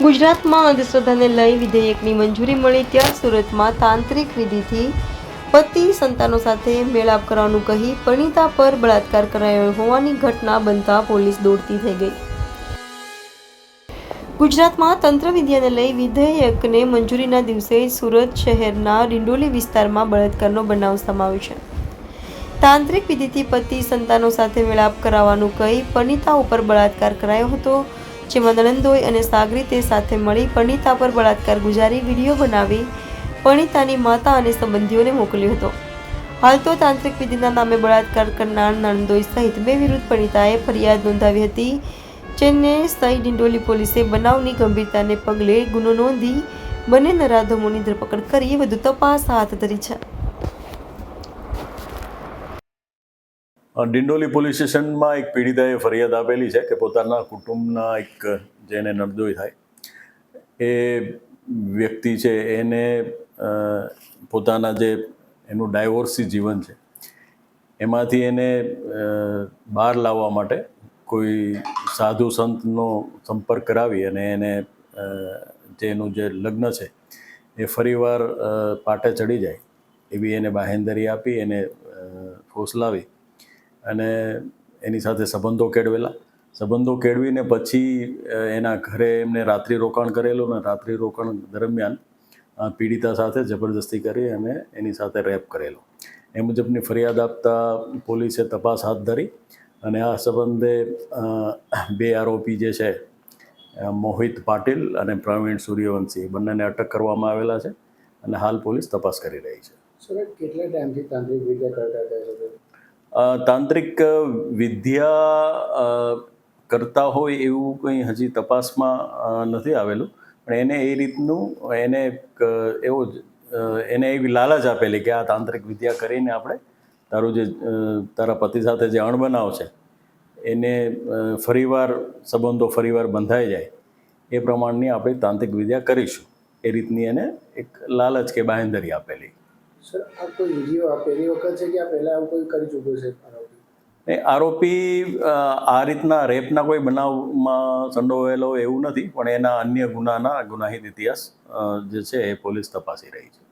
ગુજરાતમાં અંધશ્રદ્ધાને લઈ વિધેયકની મંજૂરી મળી ત્યાં સુરતમાં તાંત્રિક વિધિથી પતિ સંતાનો સાથે મેળાપ કરવાનું કહી પરિણીતા પર બળાત્કાર કરાયો હોવાની ઘટના બનતા પોલીસ દોડતી થઈ ગઈ. ગુજરાતમાં તંત્ર વિદ્યાને લઈ વિધેયકને મંજૂરીના દિવસે સુરત શહેરના ડિંડોલી વિસ્તારમાં બળાત્કારનો બનાવ સમાવ્યો છે. તાંત્રિક વિધિથી પતિ સંતાનો સાથે મેળાપ કરાવવાનું કહી પરિણીતા ઉપર બળાત્કાર કરાયો હતો. જેમાં નણંદોઈ અને સાગરી તે સાથે મળી પરિણીતા પર બળાત્કાર ગુજારી વીડિયો બનાવી પંડિતાની માતા અને સંબંધીઓને મોકલ્યો હતો. હાલ તો તાંત્રિક વિધિના નામે બળાત્કાર કરનાર નણંદોઈ સહિત બે વિરુદ્ધ પરિણીતાએ ફરિયાદ નોંધાવી હતી. જેને સહી ડિંડોલી પોલીસે બનાવની ગંભીરતાને પગલે ગુનો નોંધી બંને નરાધમોની ધરપકડ કરી વધુ તપાસ હાથ ધરી છે. ડિંડોલી પોલીસ સ્ટેશનમાં એક પીડિતાએ ફરિયાદ આપેલી છે કે પોતાના કુટુંબના એક જેને નરદોય થાય, એ વ્યક્તિ છે, એને પોતાના જે એનું ડાયવોર્સી જીવન છે, એમાંથી એને બહાર લાવવા માટે કોઈ સાધુ સંતનો સંપર્ક કરાવી અને એને જે એનું જે લગ્ન છે, એ ફરીવાર પાટે ચડી જાય, એવી એને બાહેંધરી આપી, એને ફોસલાવી અને એની સાથે સંબંધો કેળવેલા. સંબંધો કેળવીને પછી એના ઘરે એમને રાત્રિ રોકાણ કરેલું અને રાત્રિ રોકાણ દરમિયાન પીડિતા સાથે જબરદસ્તી કરી અને એની સાથે રેપ કરેલો. એ મુજબની ફરિયાદ આપતા પોલીસે તપાસ હાથ ધરી અને આ સંબંધે બે આરોપી જે છે મોહિત પાટીલ અને પ્રવીણ સૂર્યવંશી, બંનેને અટક કરવામાં આવેલા છે અને હાલ પોલીસ તપાસ કરી રહી છે. તાંત્રિક વિદ્યા કરતા હોય એવું કંઈ હજી તપાસમાં નથી આવેલું. પણ એને એ રીતનું, એને એવો જ એને એવી લાલચ આપેલી કે આ તાંત્રિક વિદ્યા કરીને આપણે તારું જે તારા પતિ સાથે જે અણબનાવ છે, એને ફરીવાર, સંબંધો ફરીવાર બંધાઈ જાય. એ પ્રમાણની આપણે તાંત્રિક વિદ્યા કરીશું. એ રીતની એને એક લાલચ કે બાંહેધરી આપેલી. સર, આ કોઈ વીડિયો આ પહેલી વખત છે કે આ પહેલાં આવું કોઈ કરી ચૂક્યો છે આરોપી? આરોપી આ રીતના રેપના કોઈ બનાવમાં સંડોવાયેલો એવું નથી, પણ એના અન્ય ગુનાના ગુનાહિત ઇતિહાસ જે છે એ પોલીસ તપાસી રહી છે.